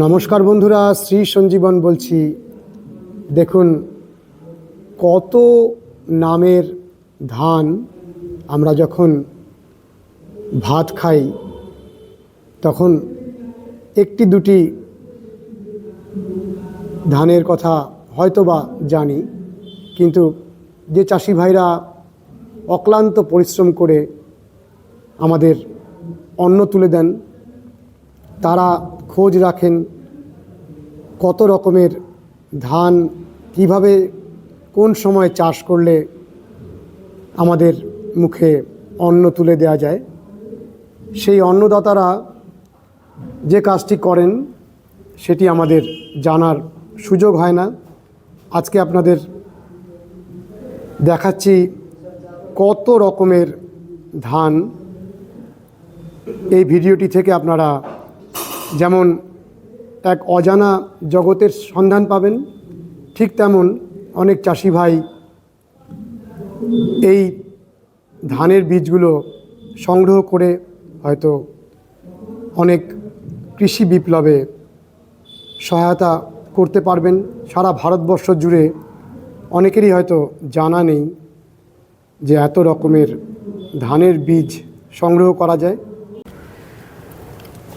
নমস্কার বন্ধুরা, শ্রী সঞ্জীবন বলছি। দেখুন, কত নামের ধান আমরা যখন ভাত খাই, তখন একটি দুটি ধানের কথা হয়তোবা জানি, কিন্তু যে চাষি ভাইরা অক্লান্ত পরিশ্রম করে আমাদের অন্ন তুলে দেন, তারা খোঁজ রাখেন, কত রকমের ধান, কীভাবে, কোন সময় চাষ করলে আমাদের মুখে অন্ন তুলে দেওয়া যায়। সেই অন্নদাতারা যে কাজটি করেন, সেটি আমাদের জানার সুযোগ হয় না। আজকে আপনাদের দেখাচ্ছি কত রকমের ধান। এই ভিডিওটি থেকে আপনারা যেমন এক অজানা জগতের সন্ধান পাবেন, ঠিক তেমন অনেক চাষি ভাই এই ধানের বীজগুলো সংগ্রহ করে হয়তো অনেক কৃষি বিপ্লবে সহায়তা করতে পারবেন। সারা ভারতবর্ষ জুড়ে অনেকেরই হয়তো জানা নেই যে এত রকমের ধানের বীজ সংগ্রহ করা যায়।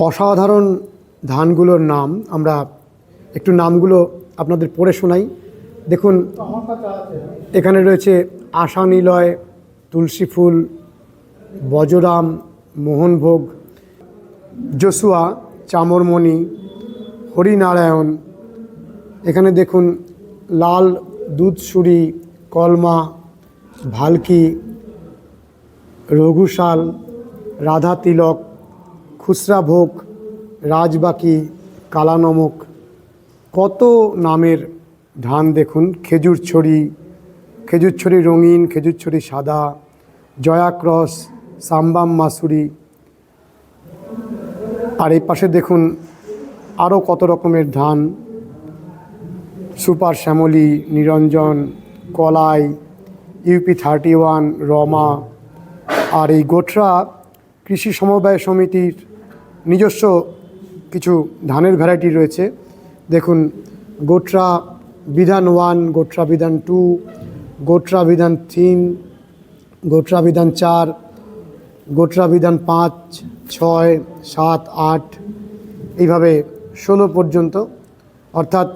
অসাধারণ ধানগুলোর নাম, আমরা একটু নামগুলো আপনাদের পড়ে শোনাই। দেখুন, এখানে রয়েছে আশা নিলয় তুলসী ফুল বজরাম, মোহনভোগ, জসুয়া, চামরমণি, হরিনারায়ণ। এখানে দেখুন, লাল দুধসুরি, কলমা, ভালকি, রঘুশাল, রাধা তিলক খুচরা ভোগ, রাজবাকি, কালানমক, কত নামের ধান দেখুন? খেজুর ছড়ি খেজুর ছড়ি রঙিন, খেজুর ছড়ি সাদা জয়া ক্রস সাম্বাম মাসুরি। আর এই পাশে দেখুন আরও কত রকমের ধান। সুপার শ্যামলী, নিরঞ্জন, কলাই, ইউপি থার্টি ওয়ান, রমা। আর এই গোঠরা কৃষি সমবায় সমিতির নিজস্ব কিছু ধানের ভ্যারাইটি রয়েছে। দেখুন, গোটরা বিধান ওয়ান গোটরা বিধান টু গোটরা বিধান তিন গোটরা বিধান চার, গোটরা বিধান পাঁচ, ছয়, সাত, আট, এইভাবে ষোলো পর্যন্ত। অর্থাৎ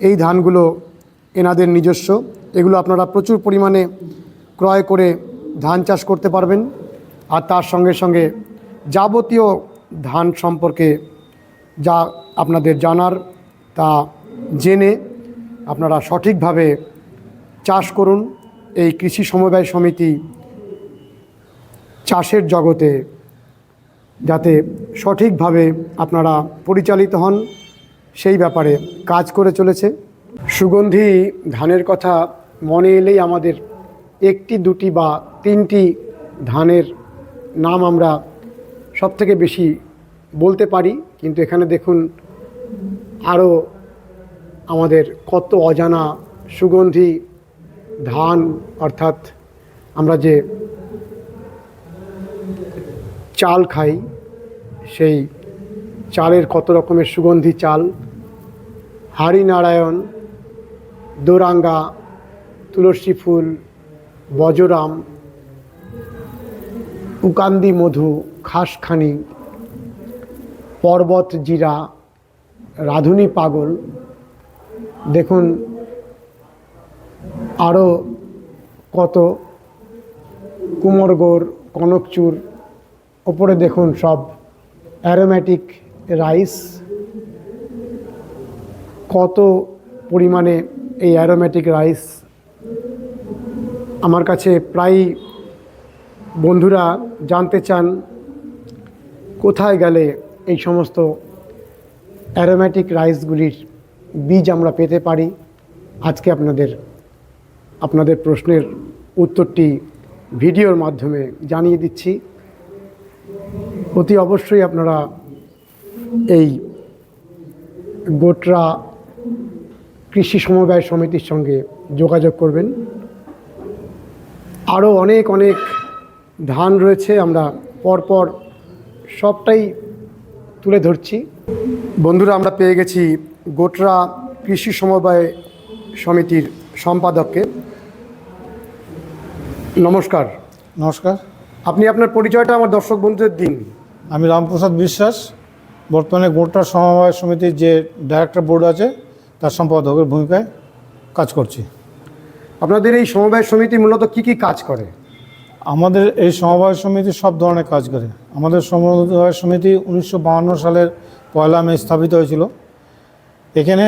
এই ধানগুলো এনাদের নিজস্ব। এগুলো আপনারা প্রচুর পরিমাণে ক্রয় করে ধান চাষ করতে পারবেন। আর তার সঙ্গে সঙ্গে যাবতীয় ধান সম্পর্কে যা আপনাদের জানার তা জেনে আপনারা সঠিকভাবে চাষ করুন। এই কৃষি সমবায় সমিতি চাষের জগতে যাতে সঠিকভাবে আপনারা পরিচালিত হন, সেই ব্যাপারে কাজ করে চলেছে। সুগন্ধি ধানের কথা মনে এলেই আমাদের একটি, দুটি বা তিনটি ধানের নাম আমরা সব থেকে বেশি বলতে পারি, কিন্তু এখানে দেখুন আরও আমাদের কত অজানা সুগন্ধি, ধান, অর্থাৎ আমরা যে চাল খাই, সেই চালের কত রকমের সুগন্ধি চাল। হারিনারায়ণ, দোরাঙ্গা, তুলসী ফুল, বজরাম, উকান্দি মধু খাসখানি, পর্বত জিরা, রাধুনী পাগল। দেখুন আরও কত কুমোরগোড় কনকচুর, ওপরে দেখুন সব অ্যারোম্যাটিক রাইস। কত পরিমাণে এই অ্যারোম্যাটিক রাইস। আমার কাছে প্রায় বন্ধুরা জানতে চান কোথায় গেলে এই সমস্ত অ্যারোম্যাটিক রাইসগুলির বীজ আমরা পেতে পারি? আজকে আপনাদের আপনাদের প্রশ্নের উত্তরটি ভিডিওর মাধ্যমে জানিয়ে দিচ্ছি। অতি অবশ্যই আপনারা এই গোটরা কৃষি সমবায় সমিতির সঙ্গে যোগাযোগ করবেন। আরও অনেক অনেক ধান রয়েছে, আমরা পরপর সবটাই তুলে ধরছি। বন্ধুরা আমরা পেয়ে গেছি গোটরা কৃষি সমবায় সমিতির সম্পাদককে। নমস্কার। নমস্কার। আপনি আপনার পরিচয়টা আমার দর্শক বন্ধুদের দিন। আমি রামপ্রসাদ বিশ্বাস বর্তমানে গোটরা সমবায় সমিতির যে ডাইরেক্টর বোর্ড আছে তার সম্পাদকের ভূমিকায় কাজ করছি। আপনাদের এই সমবায় সমিতি মূলত কি কি কাজ করে? আমাদের এই সমবায় সমিতি সব ধরনের কাজ করে। আমাদের সমবায় সমিতি উনিশশো সালের পয়লা মে স্থাপিত হয়েছিল। এখানে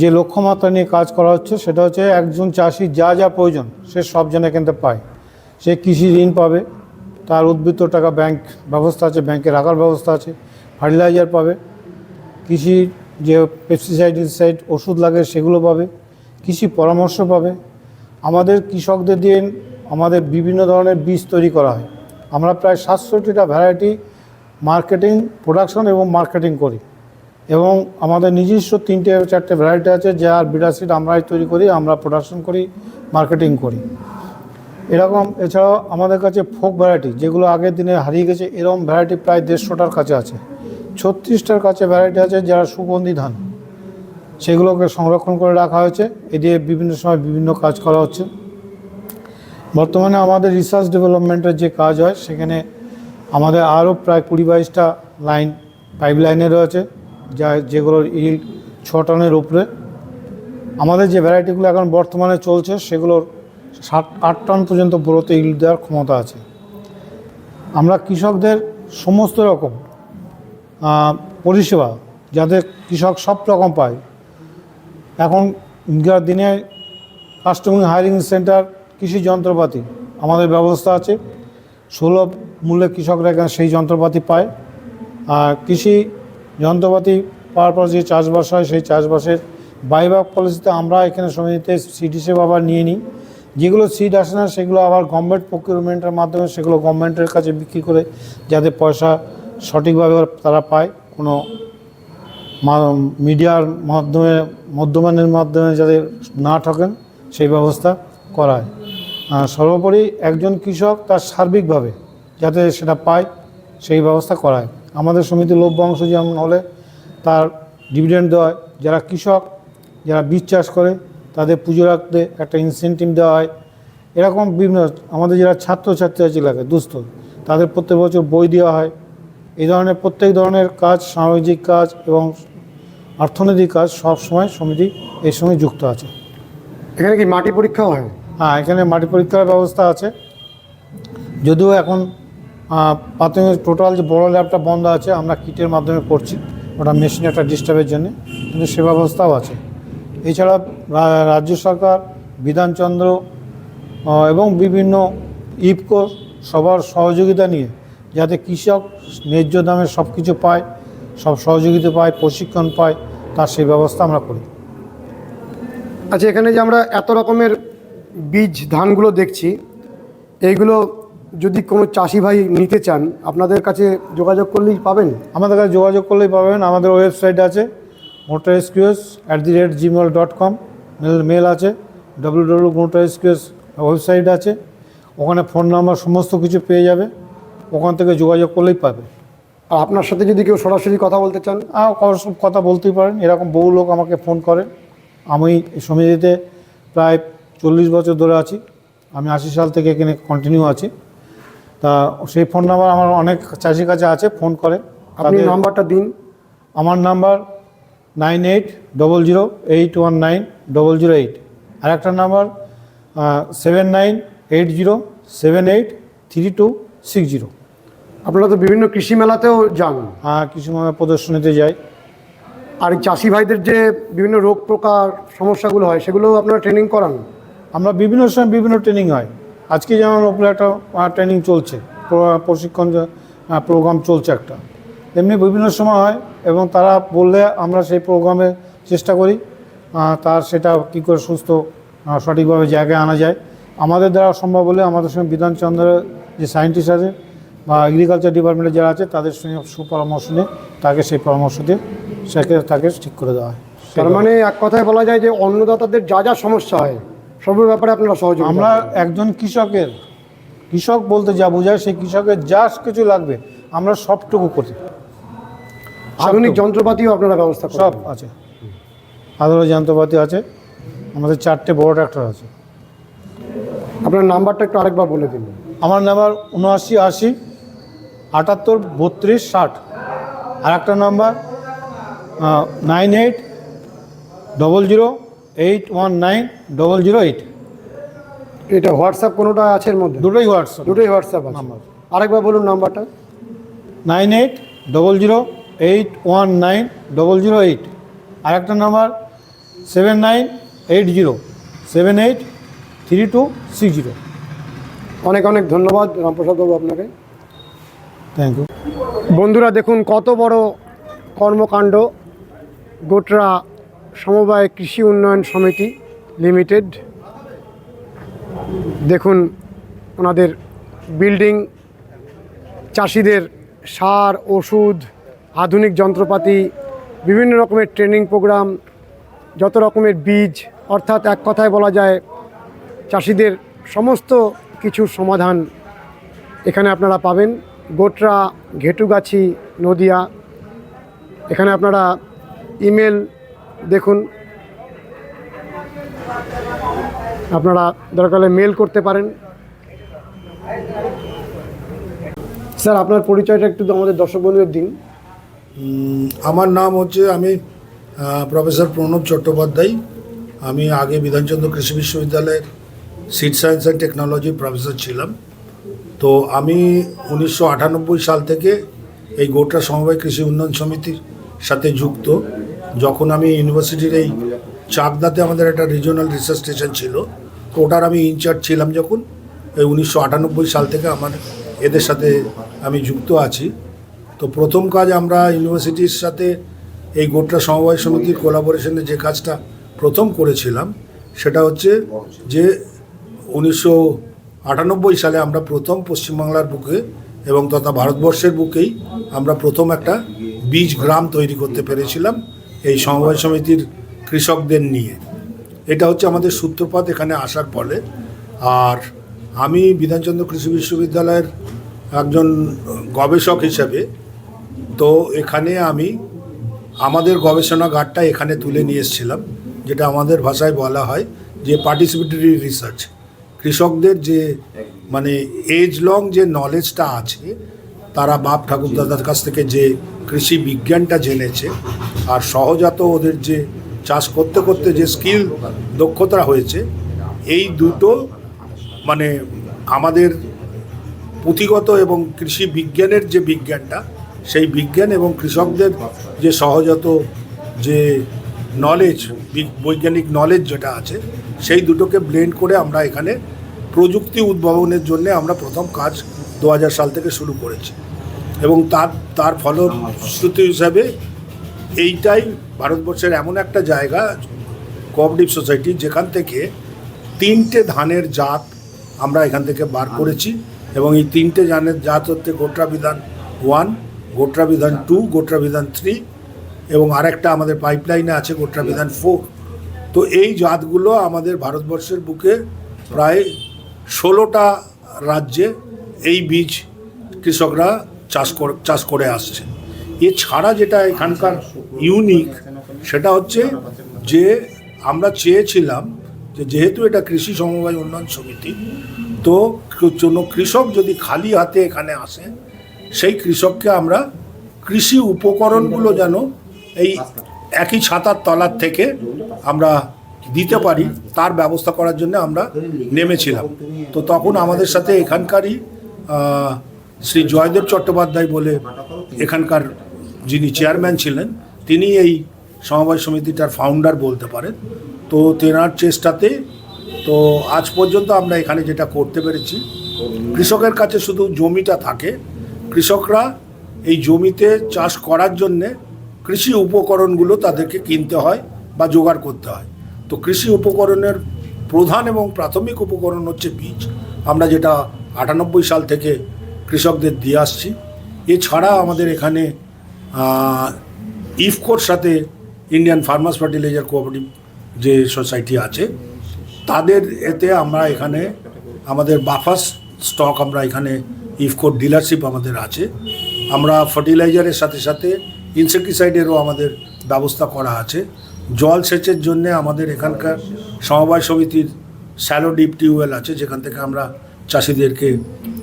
যে লক্ষ্যমাত্রা নিয়ে কাজ করা হচ্ছে, সেটা হচ্ছে একজন চাষি যা যা প্রয়োজন, সে সব যেন এখান পায়। সে কৃষি ঋণ পাবে, তার উদ্বৃত্ত টাকা ব্যাংক ব্যবস্থা আছে, ব্যাংকে রাখার ব্যবস্থা আছে, ফার্টিলাইজার পাবে, কৃষি যে পেস্টিসাইড ইনসাইড ওষুধ লাগে সেগুলো পাবে, কৃষি পরামর্শ পাবে। আমাদের কৃষকদের দিয়ে আমাদের বিভিন্ন ধরনের বীজ তৈরি করা হয়। আমরা প্রায় সাতষট্টিটা ভ্যারাইটি মার্কেটিং প্রোডাকশন এবং মার্কেটিং করি। এবং আমাদের নিজস্ব তিনটে চারটে ভ্যারাইটি আছে যার বিডাসিড আমরাই তৈরি করি, আমরা প্রোডাকশন করি মার্কেটিং করি। এরকম এছাড়াও আমাদের কাছে ফোক ভ্যারাইটি যেগুলো আগের দিনে হারিয়ে গেছে এরকম ভ্যারাইটি প্রায় দেড়শোটার কাছে আছে। ছত্রিশটার কাছে ভ্যারাইটি আছে যারা সুগন্ধি ধান, সেগুলোকে সংরক্ষণ করে রাখা হয়েছে। এ দিয়ে বিভিন্ন সময় বিভিন্ন কাজ করা হচ্ছে। বর্তমানে আমাদের রিসার্চ ডেভেলপমেন্টের যে কাজ হয়, সেখানে আমাদের আরও প্রায় কুড়ি বাইশটা লাইন পাইপ লাইনে রয়েছে, যা যেগুলোর ইল ছ টনের উপরে। আমাদের যে ভ্যারাইটিগুলো এখন বর্তমানে চলছে, সেগুলোর সাত, আট টন পর্যন্ত বড়োতে ইল দেওয়ার ক্ষমতা আছে। আমরা কৃষকদের সমস্ত রকম পরিষেবা যাতে কৃষক সব রকম পায়। এখনকার দিনে কাস্টমিং হায়ারিং সেন্টার কৃষি যন্ত্রপাতি আমাদের ব্যবস্থা আছে। সুলভ মূল্যে কৃষকরা এখানে সেই যন্ত্রপাতি পায়। আর কৃষি যন্ত্রপাতি পাওয়ার পর যে চাষবাস হয়, সেই চাষবাসের বাইবাক পলিসিতে আমরা এখানে সমিতিতে সিড হিসেবে আবার নিয়ে নিই। যেগুলো সিড আসে না, সেগুলো আবার গভর্নমেন্ট প্রকিউরমেন্টের মাধ্যমে সেগুলো গভর্নমেন্টের কাছে বিক্রি করে যাতে পয়সা সঠিকভাবে তারা পায়। কোনো মিডিয়ার মাধ্যমে, মধ্যমানের মাধ্যমে যাতে না ঠকেন, সেই ব্যবস্থা। করায়। সর্বোপরি একজন কৃষক তার সার্বিকভাবে যাতে সেটা পায়, সেই ব্যবস্থা করায়। আমাদের সমিতি সমিতির লভ্যাংশ যেমন হলে তার ডিভিডেন্ড দেওয়া হয়। যারা কৃষক, যারা বীজ চাষ করে, তাদের পুজো রাখতে একটা ইনসেন্টিভ দেওয়া হয়। এরকম বিভিন্ন, আমাদের যারা ছাত্রছাত্রী আছে এলাকায়, দুস্থ, তাদের প্রত্যেক বছর বই দেওয়া হয়। এই ধরনের প্রত্যেক ধরনের কাজ, সামাজিক কাজ এবং অর্থনৈতিক কাজ সব সময় সমিতি এর সঙ্গে যুক্ত আছে। এখানে কি মাটি পরীক্ষাও হয়? হ্যাঁ এখানে মাটি পরীক্ষার ব্যবস্থা আছে। যদিও এখন প্রাথমিক টোটাল যে বড় ল্যাবটা বন্ধ আছে, আমরা কিটের মাধ্যমে করছি, ওটা মেশিন একটা ডিস্টার্বের জন্য, কিন্তু সে ব্যবস্থাও আছে। এছাড়া রাজ্য সরকার, বিধানচন্দ্র এবং বিভিন্ন ইফকো সবার সহযোগিতা নিয়ে, যাতে কৃষক ন্যায্য দামে সব কিছু পায়, সব সহযোগিতা পায়, প্রশিক্ষণ পায়, তার সেই ব্যবস্থা আমরা করি। আচ্ছা এখানে যে আমরা এত রকমের বীজ ধানগুলো দেখছি এইগুলো যদি কোনো চাষি ভাই নিতে চান আপনাদের কাছে যোগাযোগ করলেই পাবেন? আমাদের কাছে যোগাযোগ করলেই পাবেন। আমাদের ওয়েবসাইট আছে motor SQS at the rate Gmail dot com mail mail আছে W W motor SQS website আছে। ওখানে ফোন নাম্বার সমস্ত কিছু পেয়ে যাবে। ওখান থেকে যোগাযোগ করলেই পাবে। আর আপনার সাথে যদি কেউ সরাসরি কথা বলতে চান? কথা বলতেই পারেন। এরকম বহু লোক আমাকে ফোন করে। আমি সমিতিতে প্রায় চল্লিশ বছর ধরে আছি। আমি আশি সাল থেকে এখানে কন্টিনিউ আছি। তা সেই ফোন নাম্বার আমার অনেক চাষির কাছে আছে ফোন করে। আপনি নাম্বারটা দিন। আমার number nine eight double zero eight one nine double zero eight আর একটা number seven nine eight zero seven eight three two six zero আপনারা তো বিভিন্ন কৃষি মেলাতেও যান। হ্যাঁ কৃষি মেলা প্রদর্শনীতে যাই। আর এই চাষি ভাইদের যে বিভিন্ন রোগ প্রকার সমস্যাগুলো হয় সেগুলো আপনারা ট্রেনিং করান। আমরা বিভিন্ন সময় বিভিন্ন ট্রেনিং হয়। আজকে যেমন ওপরে একটা ট্রেনিং চলছে প্রশিক্ষণ প্রোগ্রাম চলছে একটা। এমনি বিভিন্ন সময় হয় এবং তারা বললে আমরা সেই প্রোগ্রামে চেষ্টা করি তার সেটা কী করে সুস্থ সঠিকভাবে জায়গায় আনা যায়। আমাদের দ্বারা সম্ভব হলে আমাদের সঙ্গে বিধানচন্দ্রের যে সায়েন্টিস্ট আছে বা এগ্রিকালচার ডিপার্টমেন্টে যারা আছে, তাদের সঙ্গে সুপরামর্শ নিয়ে তাকে সেই পরামর্শ দিয়ে সেকে, তাকে ঠিক করে দেওয়া হয়। তার মানে এক কথায় বলা যায় যে অন্নদাতাদের যা যা সমস্যা হয় সব ব্যাপারে আপনারা সহযোগিতা আমরা একজন কৃষকের কৃষক বলতে যা বোঝায় সেই কৃষকের যা কিছু লাগবে আমরা সবটুকু করি আধুনিক যন্ত্রপাতিও আপনারা ব্যবস্থা সব আছে। আধুনিক যন্ত্রপাতি আছে আমাদের চারটে বড় ট্রাক্টর আছে। আপনার নাম্বারটা একটু আরেকবার বলে দিন। আমার নাম্বার উনআশি আশি আটাত্তর বত্রিশ ষাট। আর একটা number nine eight double zero eight one nine double zero eight এটা হোয়াটসঅ্যাপ কোনোটা আছে এর মধ্যে? দুটোই হোয়াটসঅ্যাপ। দুটোই হোয়াটসঅ্যাপ আছে। নাম্বার। আরেকবার বলুন নাম্বারটা। Nine eight double zero eight one nine double zero eight আর একটা number seven nine eight zero seven eight three two six zero অনেক অনেক ধন্যবাদ রামপ্রসাদ বাবু আপনাকে। থ্যাংক ইউ বন্ধুরা দেখুন কত বড় কর্মকাণ্ড। গোটরা সমবায় কৃষি উন্নয়ন সমিতি। লিমিটেড দেখুন, ওনাদের বিল্ডিং চাষিদের সার, ওষুধ, আধুনিক যন্ত্রপাতি, বিভিন্ন রকমের ট্রেনিং প্রোগ্রাম যত রকমের বীজ, অর্থাৎ এক কথায় বলা যায়, চাষিদের সমস্ত কিছুর সমাধান এখানে আপনারা পাবেন। গোটরা, ঘেটুগাছি, নদিয়া। এখানে আপনারা ইমেল দেখুন আপনারা দরকার মেল করতে পারেন। স্যার, আপনার পরিচয়টা একটু আমাদের দর্শক বন্ধুদের দিন। আমার নাম হচ্ছে আমি প্রফেসর প্রণব চট্টোপাধ্যায়। আমি আগে বিধানচন্দ্র কৃষি বিশ্ববিদ্যালয়ের seed science and technology professor ছিলাম। তো আমি উনিশশো আটানব্বই সাল থেকে এই গোটা সমবায় কৃষি উন্নয়ন সমিতির সাথে যুক্ত। যখন আমি ইউনিভার্সিটির এই চাকদাতে আমাদের একটা রিজিওনাল রিসার্চ স্টেশন ছিল। তো ওটার আমি ইনচার্জ ছিলাম যখন, এই উনিশশো আটানব্বই সাল থেকে আমার এদের সাথে আমি যুক্ত আছি। তো প্রথম কাজ আমরা ইউনিভার্সিটির সাথে এই গোট্রা সমবায় সমিতির কোলাবোরেশনে যে কাজটা প্রথম করেছিলাম, সেটা হচ্ছে যে উনিশশো আটানব্বই সালে আমরা প্রথম পশ্চিমবাংলার বুকে এবং তথা ভারতবর্ষের বুকেই আমরা প্রথম একটা বীজ গ্রাম তৈরি করতে পেরেছিলাম। এই সমবায় সমিতির কৃষকদের নিয়ে। এটা হচ্ছে আমাদের সূত্রপাত, এখানে আসার ফলে। আর আমি বিধানচন্দ্র কৃষি বিশ্ববিদ্যালয়ের একজন গবেষক হিসেবে, তো এখানে আমি আমাদের গবেষণাগারটা এখানে তুলে নিয়ে এসেছিলাম, যেটা আমাদের ভাষায় বলা হয় যে পার্টিসিপেটরি রিসার্চ কৃষকদের যে মানে এজ লং যে নলেজটা আছে, তারা বাপ ঠাকুরদাদার কাছ থেকে যে কৃষি বিজ্ঞানটা জেনেছে, আর সহজাত ওদের যে চাষ করতে করতে যে স্কিল দক্ষতা হয়েছে, এই দুটো মানে আমাদের পুঁথিগত এবং কৃষি বিজ্ঞানের যে বিজ্ঞানটা, সেই বিজ্ঞান এবং কৃষকদের যে সহজাত যে নলেজ বৈজ্ঞানিক নলেজ যেটা আছে, সেই দুটোকে ব্লেন্ড করে আমরা এখানে প্রযুক্তি উদ্ভাবনের জন্য আমরা প্রথম কাজ দু হাজার সাল থেকে শুরু করেছি। এবং তার তার ফলশ্রুতি হিসাবে এইটাই ভারতবর্ষের এমন একটা জায়গা কোঅপারেটিভ সোসাইটি যেখান থেকে তিনটে ধানের জাত আমরা এখান থেকে বার করেছি এবং এই তিনটে ধানের জাত হচ্ছে গোটরা বিধান ওয়ান গোটরা বিধান টু গোটরা বিধান থ্রি এবং আরেকটা আমাদের পাইপলাইনে আছে, গোটরা বিধান ফোর তো এই জাতগুলো আমাদের ভারতবর্ষের বুকে প্রায় ষোলোটা রাজ্যে এই বীজ কৃষকরা চাষ করে চাষ করে আসছে। এছাড়া যেটা এখানকার ইউনিক সেটা হচ্ছে যে আমরা চেয়েছিলাম যে যেহেতু এটা কৃষি সমবায় উন্নয়ন সমিতি, তো কোনো কৃষক যদি খালি হাতে এখানে আসে, সেই কৃষককে আমরা কৃষি উপকরণগুলো যেন এই একই ছাতার তলার থেকে আমরা দিতে পারি, তার ব্যবস্থা করার জন্য আমরা নেমেছিলাম। তো তখন আমাদের সাথে এখানকারই শ্রী জয়দেব চট্টোপাধ্যায় বলে এখানকার যিনি চেয়ারম্যান ছিলেন, তিনি এই সমবায় সমিতিটার ফাউন্ডার বলতে পারেন। তো তেনার চেষ্টাতে, তো আজ পর্যন্ত আমরা এখানে যেটা করতে পেরেছি, কৃষকের কাছে শুধু জমিটা থাকে। কৃষকরা এই জমিতে চাষ করার জন্যে কৃষি উপকরণগুলো তাদেরকে কিনতে হয় বা জোগাড় করতে হয়। তো কৃষি উপকরণের প্রধান এবং প্রাথমিক উপকরণ হচ্ছে বীজ। আমরা যেটা আটানব্বই সাল থেকে কৃষকদের দিয়ে আসছি। এছাড়া আমাদের এখানে ইফকোর সাথে ইন্ডিয়ান ফার্মার্স ফার্টিলাইজার কোঅপারেটিভ যে সোসাইটি আছে, তাদের এতে আমরা এখানে আমাদের বাফাস স্টক আমরা এখানে ইফকোর ডিলারশিপ আমাদের আছে। আমরা ফার্টিলাইজারের সাথে সাথে ইনসেকটিসাইডেরও আমাদের ব্যবস্থা করা আছে। জল সেচের জন্য আমাদের এখানকার সমবায় সমিতির স্যালো ডিপ টিউবওয়েল আছে, যেখান থেকে আমরা চাষিদেরকে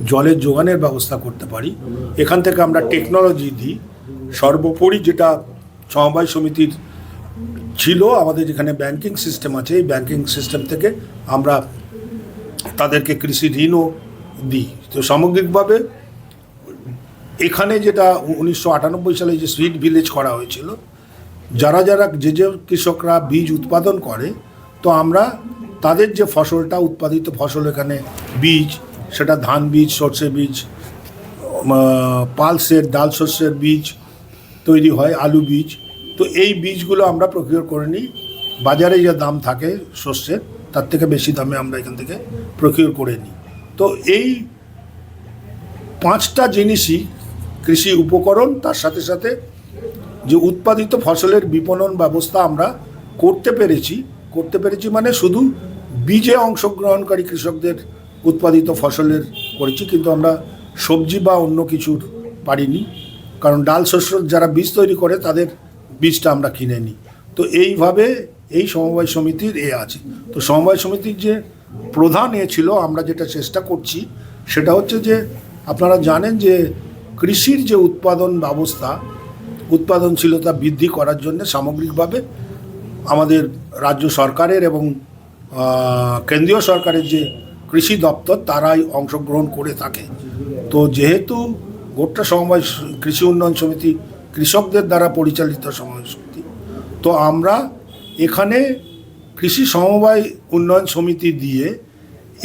জলের যোগানের ব্যবস্থা করতে পারি। এখান থেকে আমরা টেকনোলজি দিই। সর্বোপরি যেটা সমবায় সমিতির ছিল, আমাদের যেখানে ব্যাংকিং সিস্টেম আছে, এই ব্যাংকিং সিস্টেম থেকে আমরা তাদেরকে কৃষি ঋণও দিই। তো সামগ্রিকভাবে এখানে যেটা উনিশশো আটানব্বই সালে যে সুইট ভিলেজ করা হয়েছিল, যারা যারা যে যে কৃষকরা বীজ উৎপাদন করে, তো আমরা তাদের যে ফসলটা, উৎপাদিত ফসল এখানে বীজ, সেটা ধান বীজ, সর্ষে বীজ পালসের, ডাল শস্যের বীজ তৈরি হয় আলু বীজ। তো এই বীজগুলো আমরা প্রকিওর করে নিই। বাজারে যা দাম থাকে শস্যের তার থেকে বেশি দামে আমরা এখান থেকে প্রকিওর করে নিই। তো এই পাঁচটা জিনিসই কৃষি উপকরণ, তার সাথে সাথে যে উৎপাদিত ফসলের বিপণন ব্যবস্থা আমরা করতে পেরেছি। করতে পেরেছি মানে শুধু বীজে অংশগ্রহণকারী কৃষকদের উৎপাদিত ফসলের করেছি, কিন্তু আমরা সবজি বা অন্য কিছুর পারিনি। কারণ ডাল শস্য যারা বীজ তৈরি করে, তাদের বীজটা আমরা কিনে নিই। তো এইভাবে এই সমবায় সমিতির এ আছে। তো সমবায় সমিতির যে প্রধান এ ছিল, আমরা যেটা চেষ্টা করছি, সেটা হচ্ছে যে আপনারা জানেন যে কৃষির যে উৎপাদন ব্যবস্থা, উৎপাদনশীলতা বৃদ্ধি করার জন্য সামগ্রিকভাবে আমাদের রাজ্য সরকারের এবং কেন্দ্রীয় সরকারের যে কৃষি দপ্তর, তারাই অংশগ্রহণ করে থাকে। তো যেহেতু গোটা সমবায় কৃষি উন্নয়ন সমিতি কৃষকদের দ্বারা পরিচালিত সমবায় সমিতি। তো আমরা এখানে কৃষি সমবায় উন্নয়ন সমিতি দিয়ে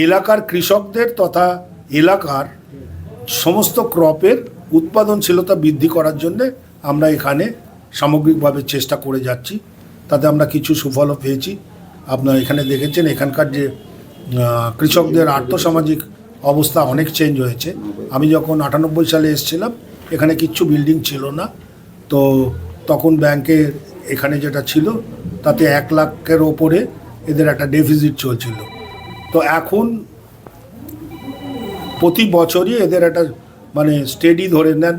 এলাকার কৃষকদের তথা এলাকার সমস্ত ক্রপের উৎপাদনশীলতা বৃদ্ধি করার জন্যে আমরা এখানে সামগ্রিকভাবে চেষ্টা করে যাচ্ছি। তাতে আমরা কিছু সুফলও পেয়েছি। আপনারা এখানে দেখেছেন এখানকার যে কৃষকদের আর্থসামাজিক অবস্থা অনেক চেঞ্জ হয়েছে। আমি যখন আটানব্বই সালে এসেছিলাম, এখানে কিচ্ছু বিল্ডিং ছিল না। তো তখন ব্যাংকের এখানে যেটা ছিল, তাতে এক লাখের ওপরে এদের একটা ডেফিসিট চলছিল। তো এখন প্রতি বছরই এদের একটা মানে স্টেডি ধরে নেন,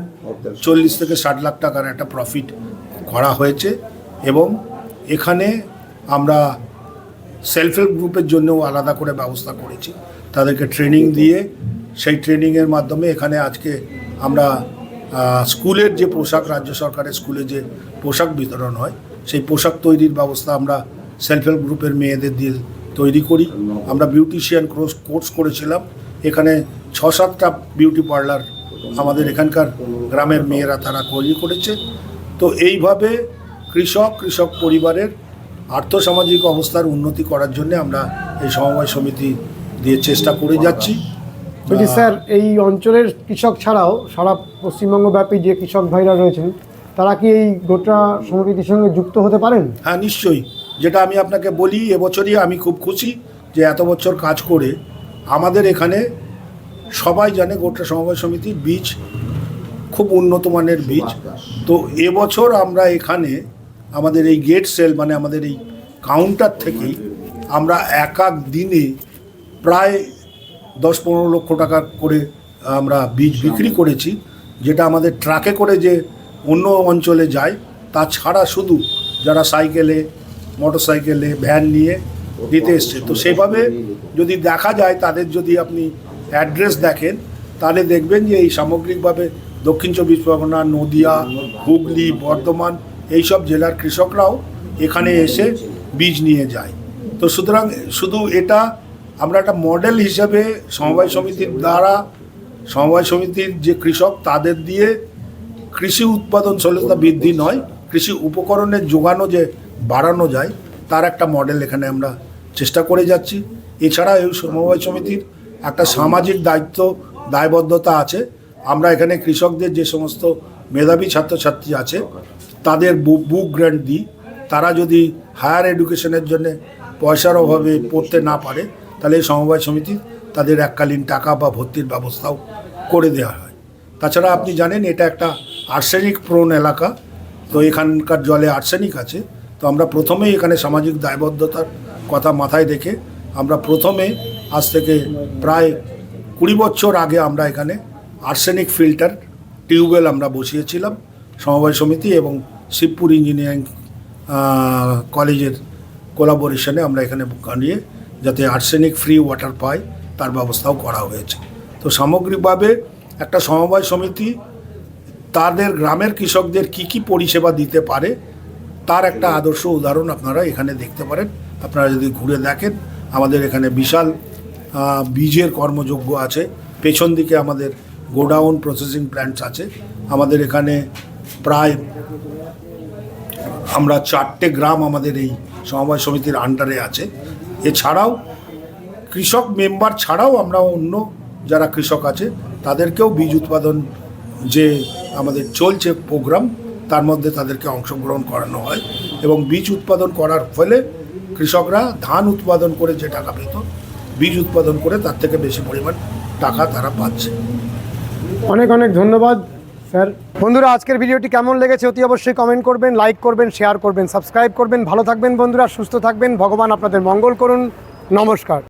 চল্লিশ থেকে ষাট লাখ টাকার একটা প্রফিট করা হয়েছে এবং এখানে আমরা সেলফ হেল্প গ্রুপের জন্যও আলাদা করে ব্যবস্থা করেছি। তাদেরকে ট্রেনিং দিয়ে সেই ট্রেনিংয়ের মাধ্যমে এখানে আজকে আমরা স্কুলের যে পোশাক, রাজ্য সরকারের স্কুলে যে পোশাক বিতরণ হয়, সেই পোশাক তৈরির ব্যবস্থা আমরা সেলফ হেল্প গ্রুপের মেয়েদের দিয়ে তৈরি করি। আমরা বিউটিশিয়ান কোর্স কোর্স করেছিলাম। এখানে ছ সাতটা বিউটি পার্লার আমাদের এখানকার গ্রামের মেয়েরা তারা তৈরি করেছে। তো এইভাবে কৃষক কৃষক পরিবারের আর্থসামাজিক অবস্থার উন্নতি করার জন্য আমরা এই সমবায় সমিতি দিয়ে চেষ্টা করে যাচ্ছি। বলছি স্যার এই অঞ্চলের কৃষক ছাড়াও সারা পশ্চিমবঙ্গব্যাপী যে কৃষক ভাইরা রয়েছেন তারা কি এই গোটা সমিতির সঙ্গে যুক্ত হতে পারেন? হ্যাঁ নিশ্চয়ই। যেটা আমি আপনাকে বলি এবছরই আমি খুব খুশি যে এত বছর কাজ করে আমাদের এখানে সবাই জানে গোটা সমবায় সমিতির বীজ খুব উন্নত মানের বীজ। তো এবছর আমরা এখানে আমাদের এই গেট সেল মানে আমাদের এই কাউন্টার থেকেই আমরা এক এক দিনে প্রায় দশ পনেরো লক্ষ টাকা করে আমরা বীজ বিক্রি করেছি যেটা আমাদের ট্রাকে করে যে অন্য অঞ্চলে যায় তাছাড়া শুধু যারা সাইকেলে মোটর সাইকেলে ভ্যান নিয়ে দিতে এসছে। তো সেভাবে যদি দেখা যায় তাদের যদি আপনি অ্যাড্রেস দেখেন তাহলে দেখবেন যে এই সামগ্রিকভাবে দক্ষিণ চব্বিশ পরগনা নদিয়া হুগলি বর্ধমান এইসব জেলার কৃষকরাও এখানে এসে বীজ নিয়ে যায়। তো সুতরাং শুধু এটা আমরা একটা মডেল হিসেবে সমবায় সমিতির দ্বারা, সমবায় সমিতির যে কৃষক, তাদের দিয়ে কৃষি উৎপাদনশীলতা বৃদ্ধি নয়, কৃষি উপকরণের যোগানো যে বাড়ানো যায়, তার একটা মডেল এখানে আমরা চেষ্টা করে যাচ্ছি। এছাড়া এই সমবায় সমিতির একটা সামাজিক দায়িত্ব, দায়বদ্ধতা আছে। আমরা এখানে কৃষকদের যে সমস্ত মেধাবী ছাত্রছাত্রী আছে, তাদের বুক গ্র্যান্ট দিই। তারা যদি হায়ার এডুকেশনের জন্য পয়সার অভাবে পড়তে না পারে তাহলে এই সমবায় সমিতি তাদের এককালীন টাকা বা ভর্তির ব্যবস্থাও করে দেওয়া হয়। তাছাড়া আপনি জানেন এটা একটা আর্সেনিক প্রোন এলাকা, তো এখানকার জলে আর্সেনিক আছে। তো আমরা প্রথমেই এখানে সামাজিক দায়বদ্ধতার কথা মাথায় রেখে আমরা প্রথমে আজ থেকে প্রায় কুড়ি বছর আগে আমরা এখানে আর্সেনিক ফিল্টার টিউবওয়েল আমরা বসিয়েছিলাম সমবায় সমিতি এবং শিবপুর ইঞ্জিনিয়ারিং কলেজের কোলাবোরেশনে আমরা এখানে নিয়ে যাতে আর্সেনিক ফ্রি ওয়াটার পায়, তার ব্যবস্থাও করা হয়েছে। তো সামগ্রিকভাবে একটা সমবায় সমিতি, তাদের গ্রামের কৃষকদের কি কি পরিষেবা দিতে পারে, তার একটা আদর্শ উদাহরণ আপনারা এখানে দেখতে পারেন। আপনারা যদি ঘুরে দেখেন, আমাদের এখানে বিশাল বীজের কর্মযোগ্য আছে। পেছন দিকে আমাদের গোডাউন প্রসেসিং প্ল্যান্টস আছে। আমাদের এখানে প্রায় আমরা চারটে গ্রাম আমাদের এই সমবায় সমিতির আন্ডারে আছে। এছাড়াও কৃষক মেম্বার ছাড়াও আমরা অন্য যারা কৃষক আছে, তাদেরকেও বীজ উৎপাদন যে আমাদের চলছে প্রোগ্রাম, তার মধ্যে তাদেরকে অংশগ্রহণ করানো হয় এবং বীজ উৎপাদন করার ফলে কৃষকরা ধান উৎপাদন করে যে টাকা পেত, বীজ উৎপাদন করে তার থেকে বেশি পরিমাণ টাকা তারা পাচ্ছে। অনেক অনেক ধন্যবাদ। স্যার। বন্ধুরা, আজকের ভিডিওটি কেমন লেগেছে অতি অবশ্যই কমেন্ট করবেন লাইক করবেন শেয়ার করবেন সাবস্ক্রাইব করবেন। ভালো থাকবেন বন্ধুরা, সুস্থ থাকবেন। ভগবান আপনাদের মঙ্গল করুন। নমস্কার।